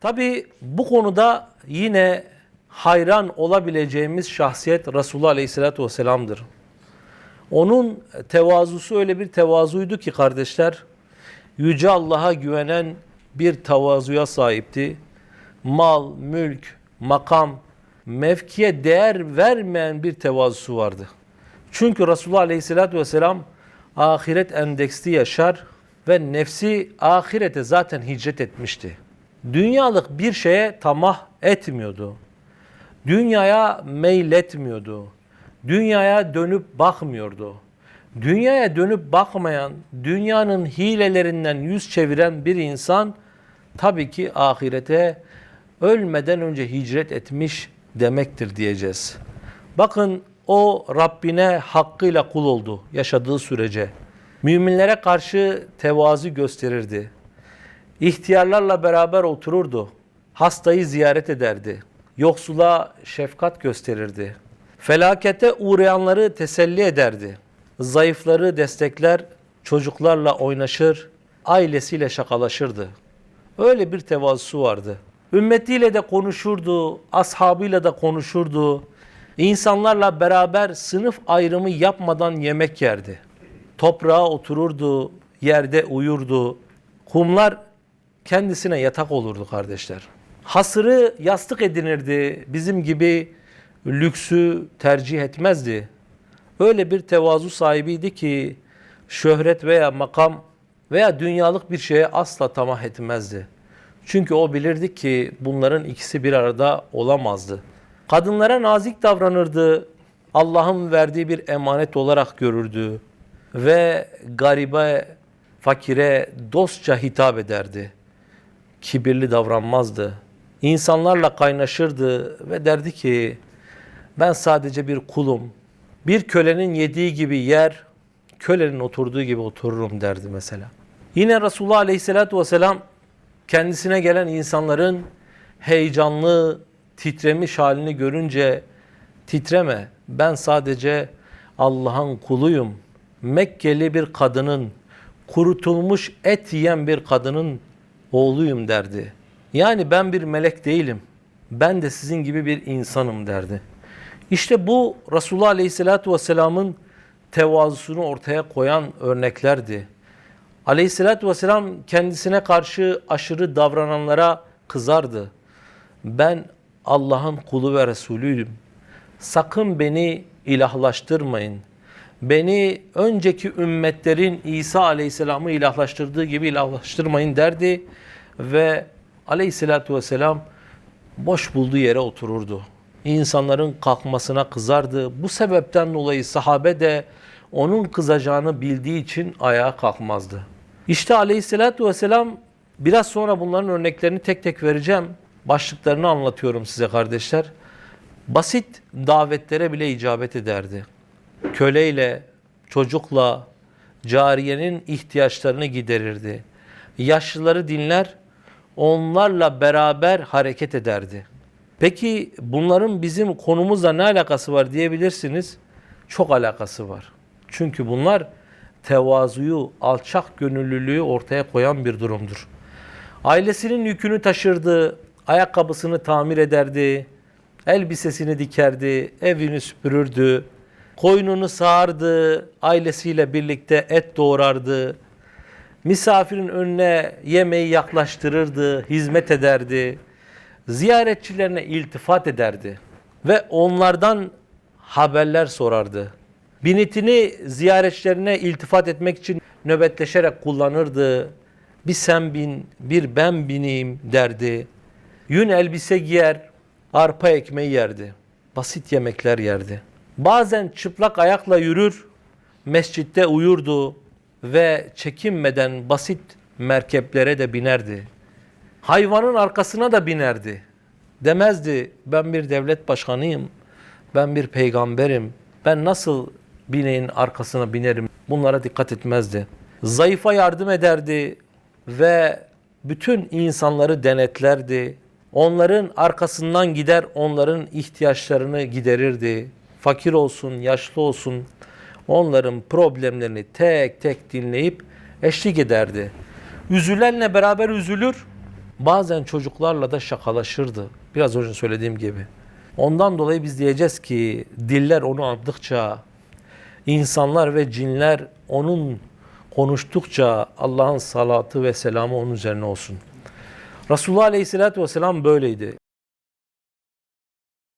Tabi bu konuda yine hayran olabileceğimiz şahsiyet Resulullah Aleyhisselatü Vesselam'dır. Onun tevazusu öyle bir tevazuydu ki kardeşler, Yüce Allah'a güvenen bir tevazuya sahipti. Mal, mülk, makam, mevkiye değer vermeyen bir tevazusu vardı. Çünkü Resulullah Aleyhisselatü Vesselam ahiret endeksli yaşar ve nefsi ahirete zaten hicret etmişti. Dünyalık bir şeye tamah etmiyordu. Dünyaya meyletmiyordu. Dünyaya dönüp bakmıyordu. Dünyaya dönüp bakmayan, dünyanın hilelerinden yüz çeviren bir insan tabii ki ahirete ölmeden önce hicret etmiş demektir diyeceğiz. Bakın o Rabbine hakkıyla kul oldu yaşadığı sürece. Müminlere karşı tevazu gösterirdi. İhtiyarlarla beraber otururdu. Hastayı ziyaret ederdi. Yoksula şefkat gösterirdi. Felakete uğrayanları teselli ederdi. Zayıfları destekler, çocuklarla oynaşır, ailesiyle şakalaşırdı. Öyle bir tevazusu vardı. Ümmetiyle de konuşurdu, ashabıyla da konuşurdu. İnsanlarla beraber sınıf ayrımı yapmadan yemek yerdi. Toprağa otururdu, yerde uyurdu. Kumlar kendisine yatak olurdu kardeşler. Hasırı yastık edinirdi. Bizim gibi lüksü tercih etmezdi. Öyle bir tevazu sahibiydi ki şöhret veya makam veya dünyalık bir şeye asla tamah etmezdi. Çünkü o bilirdi ki bunların ikisi bir arada olamazdı. Kadınlara nazik davranırdı. Allah'ın verdiği bir emanet olarak görürdü. Ve garibe, fakire dostça hitap ederdi. Kibirli davranmazdı. İnsanlarla kaynaşırdı ve derdi ki ben sadece bir kulum. Bir kölenin yediği gibi yer, kölenin oturduğu gibi otururum derdi mesela. Yine Resulullah Aleyhisselatü Vesselam kendisine gelen insanların heyecanlı, titremiş halini görünce titreme ben sadece Allah'ın kuluyum. Mekkeli bir kadının, kurutulmuş et yiyen bir kadının oğluyum derdi. Yani ben bir melek değilim. Ben de sizin gibi bir insanım derdi. İşte bu Resulullah Aleyhisselatü Vesselam'ın tevazusunu ortaya koyan örneklerdi. Aleyhisselatü Vesselam kendisine karşı aşırı davrananlara kızardı. Ben Allah'ın kulu ve Resulüyüm. Sakın beni ilahlaştırmayın. Beni önceki ümmetlerin İsa Aleyhisselam'ı ilahlaştırdığı gibi ilahlaştırmayın derdi. Ve Aleyhisselatü Vesselam boş bulduğu yere otururdu. İnsanların kalkmasına kızardı. Bu sebepten dolayı sahabe de onun kızacağını bildiği için ayağa kalkmazdı. İşte aleyhissalatü vesselam biraz sonra bunların örneklerini tek tek vereceğim. Başlıklarını anlatıyorum size kardeşler. Basit davetlere bile icabet ederdi. Köleyle, çocukla, cariyenin ihtiyaçlarını giderirdi. Yaşlıları dinler, onlarla beraber hareket ederdi. Peki bunların bizim konumuzla ne alakası var diyebilirsiniz. Çok alakası var. Çünkü bunlar tevazuyu, alçak gönüllülüğü ortaya koyan bir durumdur. Ailesinin yükünü taşırdı, ayakkabısını tamir ederdi, elbisesini dikerdi, evini süpürürdü, koynunu sağardı, ailesiyle birlikte et doğrardı, misafirin önüne yemeği yaklaştırırdı, hizmet ederdi, ziyaretçilerine iltifat ederdi ve onlardan haberler sorardı. Binitini ziyaretçilerine iltifat etmek için nöbetleşerek kullanırdı. Bir sen bin, bir ben bineyim derdi. Yün elbise giyer, arpa ekmeği yerdi. Basit yemekler yerdi. Bazen çıplak ayakla yürür, mescitte uyurdu ve çekinmeden basit merkeplere de binerdi. Hayvanın arkasına da binerdi. Demezdi ben bir devlet başkanıyım, ben bir peygamberim, ben nasıl bineğin arkasına binerim bunlara dikkat etmezdi. Zayıfa yardım ederdi ve bütün insanları denetlerdi. Onların arkasından gider onların ihtiyaçlarını giderirdi. Fakir olsun, yaşlı olsun onların problemlerini tek tek dinleyip eşlik ederdi. Üzülenle beraber üzülür, bazen çocuklarla da şakalaşırdı. Biraz önce söylediğim gibi. Ondan dolayı biz diyeceğiz ki diller onu andıkça, insanlar ve cinler onun konuştukça Allah'ın salatı ve selamı onun üzerine olsun. Resulullah Aleyhisselatü Vesselam böyleydi.